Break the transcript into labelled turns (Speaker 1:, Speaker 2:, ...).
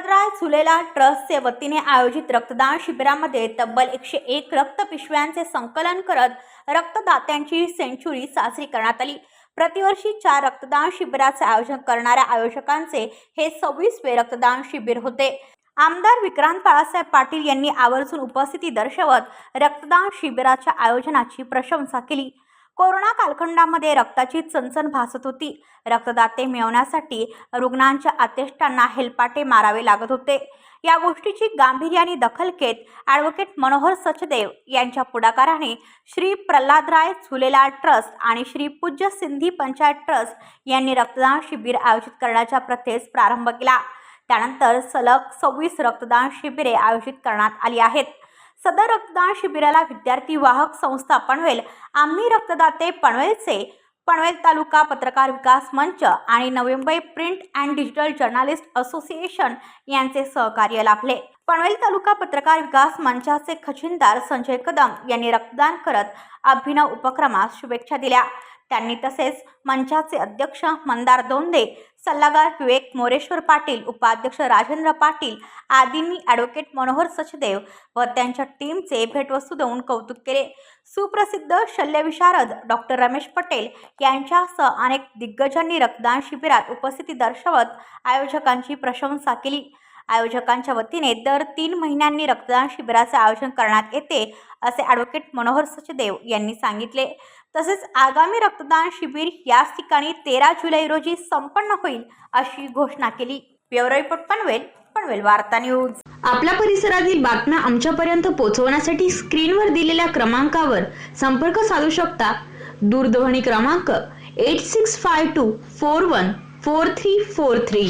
Speaker 1: प्रल्हादराय झुलेला ट्रस्टचे वतीने आयोजित रक्तदान शिबिरामध्ये तब्बल एकशे एक रक्त पिशव्यांचे संकलन करत रक्तदात्यांची सेंचुरी साजरी करण्यात आली. प्रतिवर्षी चार रक्तदान शिबिराचे आयोजन करणाऱ्या आयोजकांचे हे सव्वीसवे रक्तदान शिबिर होते. आमदार विक्रांत बाळासाहेब पाटील यांनी आवर्जून उपस्थिती दर्शवत रक्तदान शिबिराच्या आयोजनाची प्रशंसा केली. कोरोना कालखंडामध्ये रक्ताची चणचण भासत होती. रक्तदाते मिळवण्यासाठी रुग्णांच्या आतेष्टांना हेलपाटे मारावे लागत होते. या गोष्टीची गांभीर्याने दखल घेत ॲडव्होकेट मनोहर सचदेव यांच्या पुढाकाराने श्री प्रल्हादराय झुलेलाल ट्रस्ट आणि श्री पूज्य सिंधी पंचायत ट्रस्ट यांनी रक्तदान शिबिर आयोजित करण्याच्या प्रथेस प्रारंभ केला. त्यानंतर सलग सव्वीस रक्तदान शिबिरे आयोजित करण्यात आली आहेत. सदर रक्तदान शिबिराला विद्यार्थी वाहक संस्था पनवेल आम्ही रक्तदाते पनवेलचे पनवेल तालुका पत्रकार विकास मंच आणि नवी print and digital journalist association यांचे सहकार्य लाभले. पनवेल तालुका पत्रकार विकास मंचाचे खजिनदार संजय कदम यांनी रक्तदान करत अभिनव उपक्रमास शुभेच्छा दिल्या. त्यांनी तसेच मंचाचे अध्यक्ष मंदार दोंदे सल्लागार विवेक मोरेश्वर पाटील उपाध्यक्ष राजेंद्र पाटील आदींनी ॲडव्होकेट मनोहर सचदेव व त्यांच्या टीमचे भेटवस्तू देऊन कौतुक केले. सुप्रसिद्ध शल्यविशारद डॉक्टर रमेश पटेल यांच्यासह अनेक दिग्गजांनी रक्तदान शिबिरात उपस्थिती दर्शवत आयोजकांची प्रशंसा केली. आयोजकांच्या वतीने दर तीन महिन्यांनी रक्तदान शिबिराचे आयोजन करण्यात येते असे ॲडव्होकेट मनोहर सचदेव यांनी सांगितले. तसेच आगामी रक्तदान शिबिर याच ठिकाणी तेरा जुलै रोजी संपन्न होईल अशी घोषणा केली. ब्युरो रिपोर्ट पनवेल पनवेल वार्ता न्यूज.
Speaker 2: आपल्या परिसरातील बातम्या आमच्यापर्यंत पोहोचवण्यासाठी स्क्रीनवर दिलेल्या क्रमांकावर संपर्क साधू शकता. दूरध्वनी क्रमांक eight six five two four one four three four three